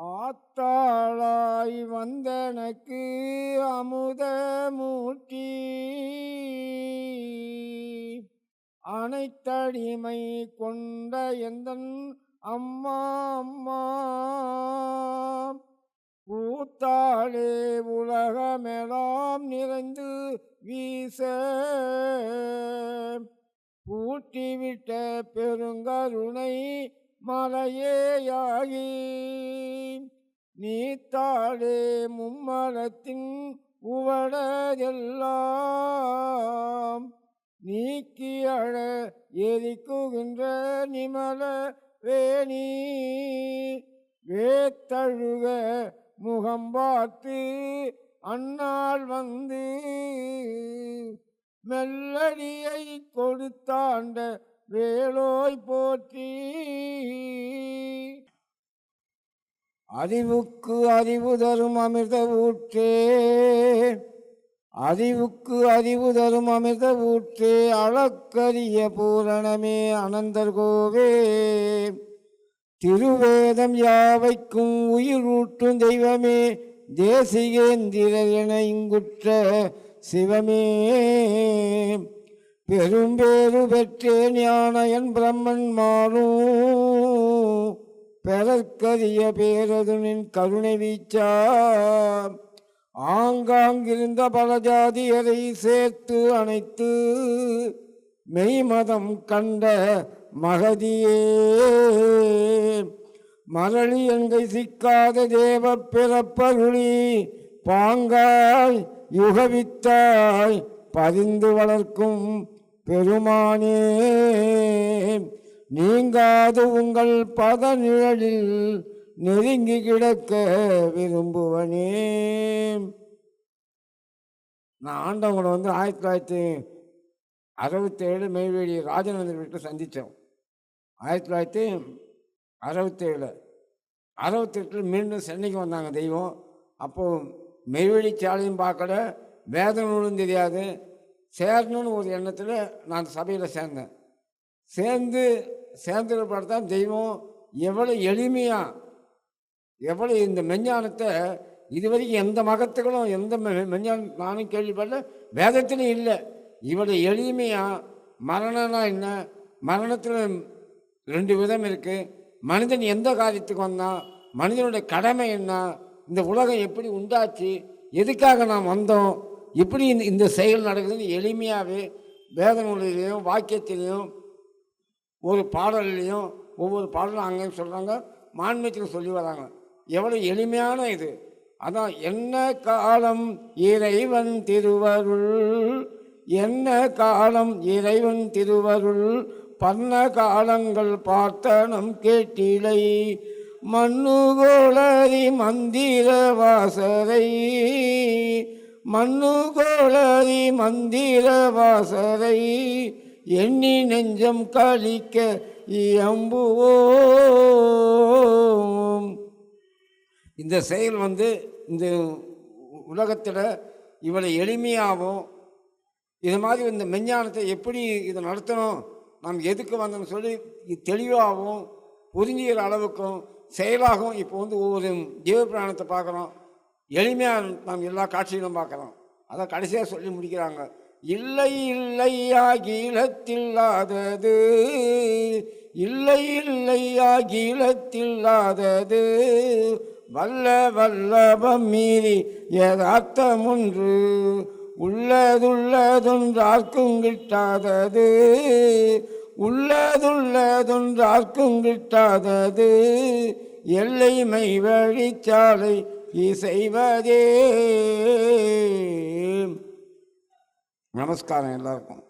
ஆத்தாளாய் வந்தனக்கு அமுத மூட்டி. அனைத்தடிமை கொண்ட எந்தன் அம்மா அம்மா. கூத்தாளே உலகமெலாம் நிறைந்து வீச. பூட்டிவிட்ட பெருங்கருணை மலையேயாகி நீத்தாடே மும்மலத்தின் உவடதெல்லாம் நீக்கி அழ எரிக்குகின்ற நிமல வேணி. வேத்தழுக முகம் பார்த்து அன்னாள் வந்து மெல்லடியை கொடுத்தாண்ட வேலோய் போற்றி அறிவுக்கு அறிவு தரும் அமிர்த ஊற்றே. அறிவுக்கு அறிவு தரும் அமிர்த ஊற்றே அளக்கரிய பூரணமே அனந்தர் கோவே திருவேதம் யாவைக்கும் உயிரூட்டும் தெய்வமே தேசிகேந்திரர் என இங்குற்ற சிவமே. பெரும்பேறு பெற்றேன் ஞானயன் பிரம்மன் மாறும் பெறற்கரிய பேரதுனின் கருணை வீச்சா. ஆங்காங்கிருந்த பல ஜாதியரை சேர்த்து அணைத்து மெய்மதம் கண்ட மகதியே. மரளி எங்கை சிக்காத தேவ பிறப்பருளி பாங்காய் யுகவித்தாய் பதிந்து வளர்க்கும் பெருமானே. நீங்காது உங்கள் பத நிழலில் நெருங்கி கிடக்க விரும்புவனே. நான் ஆண்டவங்களை வந்து ஆயிரத்தி தொள்ளாயிரத்தி அறுபத்தேழு மெய்வேலி ராஜநந்தன் வீட்டில் சந்தித்தோம் ஆயிரத்தி தொள்ளாயிரத்தி அறுபத்தேழு. அறுபத்தெட்டில் மீண்டும் சென்னைக்கு வந்தாங்க தெய்வம். அப்போது மெய்வெளி சாலையும் பார்க்கல வேதனும் தெரியாது. சேரணும்னு ஒரு எண்ணத்தில் நான் சபையில் சேர்ந்தேன். சேர்ந்து சேர்ந்தது தான் தெய்வம். எவ்வளோ எளிமையாக எவ்வளோ இந்த மெஞ்ஞானத்தை இதுவரைக்கும் எந்த மகத்துகளும் எந்த மெ- மெஞ்ஞானம் நானும் கேள்விப்படல வேதத்திலையும் இல்லை. இவ்வளோ எளிமையாக மரணம்னா என்ன? மரணத்தில் ரெண்டு விதம் இருக்குது மனிதன் எந்த காரியத்துக்கு வந்தான் மனிதனுடைய கடமை என்ன? இந்த உலகம் எப்படி உண்டாச்சு? எதுக்காக நாம் வந்தோம்? எப்படி இந்த இந்த செயல் நடக்குதுன்னு எளிமையாகவே வேத நூலிலையும் வாக்கியத்திலையும் ஒரு பாடல்லையும் ஒவ்வொரு பாடலும் அங்கேயும் சொல்கிறாங்க மான்மீகத்தில் சொல்லி வராங்க. எவ்வளோ எளிமையான இது. அதான் என்ன காலம் இறைவன் திருவருள் என்ன காலம் இறைவன் திருவருள் பன்ன காலங்கள் பார்த்தனம் கேட்டிலை மண்ணுகோளரி மந்திர வாசரை மண்ணுகோளரி மந்திர வாசரை எண்ணி நெஞ்சம் காலிக்க இயம்புவோம். இந்த செயல் வந்து இந்த உலகத்தில் இவ்வளோ எளிமையாகவும் இது மாதிரி இந்த மெஞ்ஞானத்தை எப்படி இதை நடத்தணும் நாம் எதுக்கு வந்தோம்னு சொல்லி தெளிவாகவும் புரிஞ்சுகிற அளவுக்கும் செயலாகவும் இப்போ வந்து ஒவ்வொரு ஜீவபிராணத்தை பார்க்குறோம். எளிமையாக நாம் எல்லா காட்சிகளும் பார்க்குறோம். அதை கடைசியாக சொல்லி முடிக்கிறாங்க. இல்லை இல்லை ஆகிலத்தில்லாதது. இல்லை இல்லை ஆகிலத்தில்லாதது. வல்ல வல்லபம் மீறி யதார்த்தமுன்று உள்ளதுள்ளதொன்றார்க்கும் கிட்டாதது. உள்ளதுள்ளதொன்றார்க்கும் கிட்டாதது. எல்லைமை வழிச்சாலை இசைவதே. நமஸ்காரம் எல்லாருக்கும்.